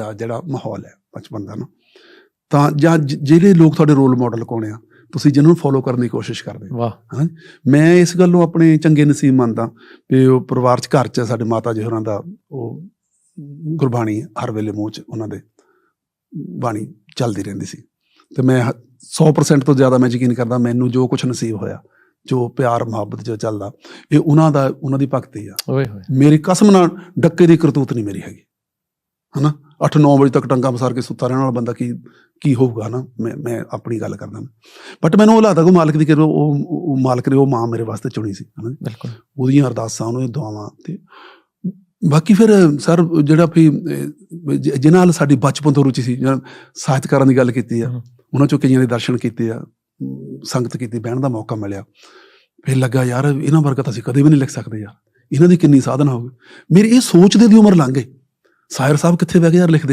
ਦਾ ਜਿਹੜਾ ਮਾਹੌਲ ਹੈ ਬਚਪਨ ਦਾ ਨਾ। ਤਾਂ ਜਾਂ ਜਿਹੜੇ ਲੋਕ ਤੁਹਾਡੇ ਰੋਲ ਮਾਡਲ ਕੋਣੇ ਆ ਤੁਸੀਂ ਜਿਹਨਾਂ ਨੂੰ ਫੋਲੋ ਕਰਨ ਦੀ ਕੋਸ਼ਿਸ਼ ਕਰਦੇ ਹੋ। ਵਾਹ। ਮੈਂ ਇਸ ਗੱਲੋਂ ਆਪਣੇ ਚੰਗੇ ਨਸੀਬ ਮੰਨਦਾ ਵੀ ਉਹ ਪਰਿਵਾਰ ਚ ਘਰ ਚ ਸਾਡੇ ਮਾਤਾ ਜੀ ਹੋਰਾਂ ਦਾ ਉਹ ਗੁਰਬਾਣੀ ਹਰ ਵੇਲੇ ਮੂੰਹ ਚ ਉਹਨਾਂ ਦੇ ਬਾਣੀ ਚੱਲਦੀ ਰਹਿੰਦੀ ਸੀ। ਤੇ ਮੈਂ ਹ- 100% ਤੋਂ ਜ਼ਿਆਦਾ ਮੈਂ ਯਕੀਨ ਕਰਦਾ ਮੈਨੂੰ ਜੋ ਕੁਝ ਨਸੀਬ ਹੋਇਆ ਜੋ ਪਿਆਰ ਮੁਹੱਬਤ ਜੋ ਚੱਲਦਾ ਇਹ ਉਹਨਾਂ ਦਾ ਉਹਨਾਂ ਦੀ ਭਗਤੀ ਆ। ਓਏ ਹੋਏ। ਮੇਰੀ ਕਸਮ ਨਾਲ ਡੱਕੇ ਦੀ ਕਰਤੂਤ ਨਹੀਂ ਮੇਰੀ ਹੈਗੀ। ਹਨਾ? 8-9 ਵਜੇ ਤੱਕ ਟੰਗਾ ਮਸਾਰ ਕੇ ਸੁੱਤਾ ਰਹਿਣ ਵਾਲਾ ਬੰਦਾ ਕੀ ਕੀ ਹੋਊਗਾ ਨਾ? ਮੈਂ ਮੈਂ ਆਪਣੀ ਗੱਲ ਕਰਦਾ ਬਟ ਮੈਨੂੰ ਉਹ ਲੱਗਦਾ ਕਿ ਮਾਲਕ ਦੀ ਕਿਰਪਾ ਉਹ ਉਹ ਮਾਲਕ ਨੇ ਉਹ ਮਾਂ ਮੇਰੇ ਵਾਸਤੇ ਚੁਣੀ ਸੀ ਹਨਾ ਬਿਲਕੁਲ। ਉਹਦੀਆਂ ਅਰਦਾਸਾਂ ਉਹਨੂੰ ਦੁਆਵਾਂ ਤੇ ਬਾਕੀ ਫਿਰ ਸਰ ਜਿਹੜਾ ਵੀ ਜਿਨ੍ਹਾਂ ਨਾਲ ਸਾਡੀ ਬਚਪਨ ਤੋਂ ਰੁਚੀ ਸੀ ਸਾਹਿਤਕਾਰਾਂ ਦੀ ਗੱਲ ਕੀਤੀ ਆ। ਉਹਨਾਂ ਚੋਂ ਕਈਆਂ ਦੇ ਦਰਸ਼ਨ ਕੀਤੇ ਆ ਸੰਗਤ ਕੀਤੀ ਬਹਿਣ ਦਾ ਮੌਕਾ ਮਿਲਿਆ। ਫਿਰ ਲੱਗਾ ਯਾਰ ਇਹਨਾਂ ਵਰਗਾ ਤਾਂ ਅਸੀਂ ਕਦੇ ਵੀ ਨਹੀਂ ਲਿਖ ਸਕਦੇ ਯਾਰ। ਇਹਨਾਂ ਦੀ ਕਿੰਨੀ ਸਾਧਨਾ ਹੋਵੇ। ਮੇਰੀ ਇਹ ਸੋਚਦੇ ਦੀ ਉਮਰ ਲੰਘ ਗਈ। ਸਾਹਿਰ ਸਾਹਿਬ ਕਿੱਥੇ ਬਹਿ ਕੇ ਯਾਰ ਲਿਖਦੇ